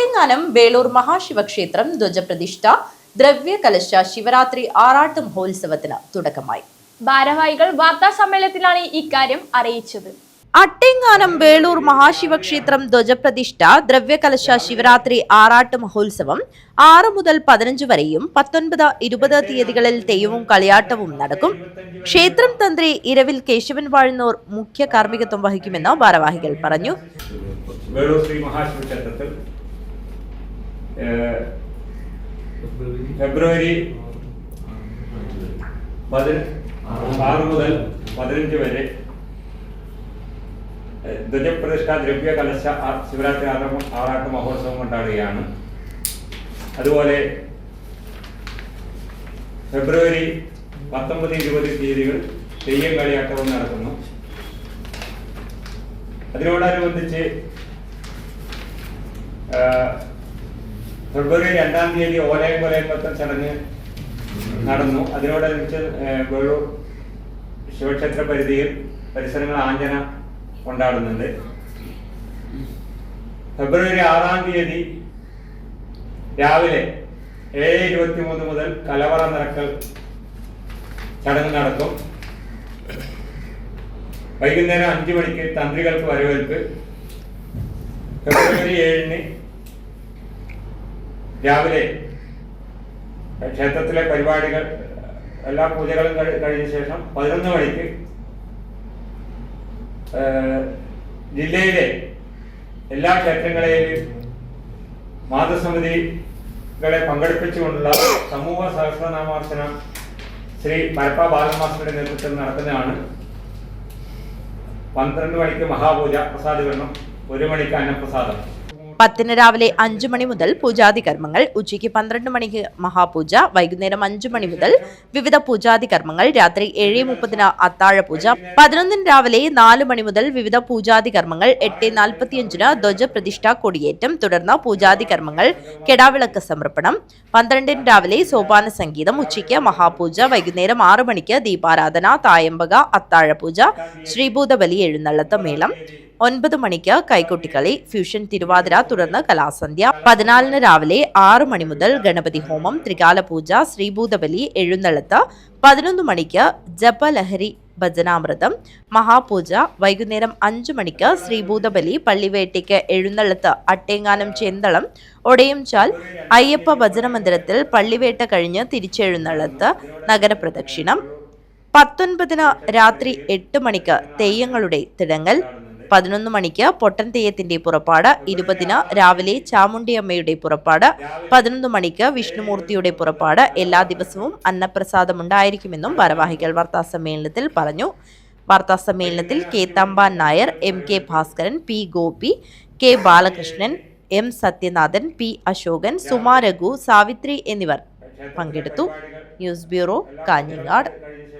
അട്ടിങ്ങാനം വേളൂർ മഹാശിവക്ഷേത്രം ധ്വജപ്രതിഷ്ഠ ദ്രവ്യകലശ ശിവരാത്രി ആറാട്ട് മഹോത്സവത്തിന് തുടക്കമായി. ഭാരവാഹികൾ വാർത്താ സമ്മേളനത്തിലാണ് ഇക്കാര്യം അറിയിച്ചത്. അട്ടിങ്ങാനം വേളൂർ മഹാശിവക്ഷേത്രം ധ്വജപ്രതിഷ്ഠ ദ്രവ്യകലശ ശിവരാത്രി ആറാട്ട് മഹോത്സവം ആറ് മുതൽ പതിനഞ്ച് വരെയും പത്തൊൻപത് ഇരുപത് തീയതികളിൽ തെയ്യവും കളിയാട്ടവും നടക്കും. ക്ഷേത്രം തന്ത്രി ഇരവിൽ കേശവൻ വാഴുന്നൂർ മുഖ്യ കാർമ്മികത്വം വഹിക്കുമെന്ന് ഭാരവാഹികൾ പറഞ്ഞു. വേളൂർ ശ്രീ മഹാശിവക്ഷേത്രത്തിൽ ഫെബ്രുവരി ആറ് മുതൽ പതിനഞ്ച് വരെ. ധ്വജപ്രതിഷ്ഠ ദ്രവ്യ കലശ ശിവരാത്രി ആറാട്ട് ആറാട്ട് മഹോത്സവം കൊണ്ടാടുകയാണ്. അതുപോലെ ഫെബ്രുവരി പത്തൊമ്പത് ഇരുപത് തീയതികൾ തെയ്യം കളിയാട്ടവും നടക്കുന്നു. അതിനോടനുബന്ധിച്ച് ഫെബ്രുവരി രണ്ടാം തീയതി ഓലയം കൊലയും പത്തം ചടങ്ങ് നടന്നു. അതിനോടനുബന്ധിച്ച് വേളൂർ ശിവക്ഷേത്ര പരിധിയിൽ പരിസരങ്ങൾ ആഞ്ചന കൊണ്ടാടുന്നുണ്ട്. ഫെബ്രുവരി ആറാം തീയതി രാവിലെ ഏഴ് ഇരുപത്തി മൂന്ന് മുതൽ കലവറ നിറക്കൽ ചടങ്ങ് നടക്കും. വൈകുന്നേരം അഞ്ചു മണിക്ക് തന്ത്രികൾക്ക് വരവേൽപ്പ്. ഫെബ്രുവരി ഏഴിന് രാവിലെ ക്ഷേത്രത്തിലെ പരിപാടികൾ എല്ലാ പൂജകളും കഴിഞ്ഞ ശേഷം പതിനൊന്ന് മണിക്ക് ജില്ലയിലെ എല്ലാ ക്ഷേത്രങ്ങളെയും മാതൃസമിതികളെ പങ്കെടുപ്പിച്ചുകൊണ്ടുള്ള സമൂഹ സഹസ്രനാമാർച്ചന ശ്രീ മരപ്പ ബാലമാസ്റ്ററുടെ നേതൃത്വത്തിൽ നടക്കുന്നതാണ്. പന്ത്രണ്ട് മണിക്ക് മഹാപൂജ പ്രസാദീകരണം ഒരു മണിക്ക് അന്നപ്രസാദം. പത്തിന് രാവിലെ അഞ്ചു മണി മുതൽ പൂജാതി കർമ്മങ്ങൾ ഉച്ചയ്ക്ക് പന്ത്രണ്ട് മണിക്ക് മഹാപൂജ വൈകുന്നേരം അഞ്ചു മണി മുതൽ വിവിധ പൂജാതി കർമ്മങ്ങൾ രാത്രി ഏഴ് മുപ്പതിന് അത്താഴ പൂജ പതിനൊന്നിന് രാവിലെ നാല് മണി മുതൽ വിവിധ പൂജാതി കർമ്മങ്ങൾ എട്ട് നാൽപ്പത്തിയഞ്ചിന് ധ്വജപ്രതിഷ്ഠ കൊടിയേറ്റം തുടർന്ന് പൂജാതി കർമ്മങ്ങൾ കെടാവിളക്ക് സമർപ്പണം പന്ത്രണ്ടിന് രാവിലെ സോപാന സംഗീതം ഉച്ചയ്ക്ക് മഹാപൂജ വൈകുന്നേരം ആറു മണിക്ക് ദീപാരാധന തായമ്പക അത്താഴപൂജ ശ്രീഭൂതബലി എഴുന്നള്ളത്ത് മേളം ഒൻപത് മണിക്ക് കൈകൊട്ടിക്കളി. ഫ്യൂഷൻ തിരുവാതിര തുടർന്ന് കലാസന്ധ്യ. പതിനാലിന് രാവിലെ ആറു മണി മുതൽ ഗണപതി ഹോമം ത്രികാല പൂജ ശ്രീഭൂതബലി എഴുന്നള്ളത്ത്. പതിനൊന്ന് മണിക്ക് ജപലഹരി ഭജനാമൃതം. മഹാപൂജ. വൈകുന്നേരം അഞ്ചു മണിക്ക് ശ്രീഭൂതബലി പള്ളിവേട്ടയ്ക്ക് എഴുന്നള്ളത്ത് അട്ടേങ്ങാനം ചെന്തളം ഒടയംചാൽ. അയ്യപ്പ ഭജന മന്ദിരത്തിൽ പള്ളിവേട്ട കഴിഞ്ഞ് തിരിച്ചെഴുന്നള്ളത്ത് നഗരപ്രദക്ഷിണം. പത്തൊൻപതിന് രാത്രി എട്ട് മണിക്ക് തെയ്യങ്ങളുടെ തിടങ്ങൽ. പതിനൊന്ന് മണിക്ക് പൊട്ടൻ തെയ്യത്തിന്റെ പുറപ്പാട് ഇരുപതിന് രാവിലെ ചാമുണ്ടിയമ്മയുടെ പുറപ്പാട് പതിനൊന്ന് മണിക്ക് വിഷ്ണുമൂർത്തിയുടെ പുറപ്പാട്. എല്ലാ ദിവസവും അന്നപ്രസാദമുണ്ടായിരിക്കുമെന്നും ഭാരവാഹികൾ വാർത്താ സമ്മേളനത്തിൽ പറഞ്ഞു. വാർത്താ സമ്മേളനത്തിൽ K Thampan Nair M K Bhaskaran P Gopi K Balakrishnan M Sathyanathan P Ashokan Sumaraghu Savithri എന്നിവർ പങ്കെടുത്തു. News bureau Kanhangad.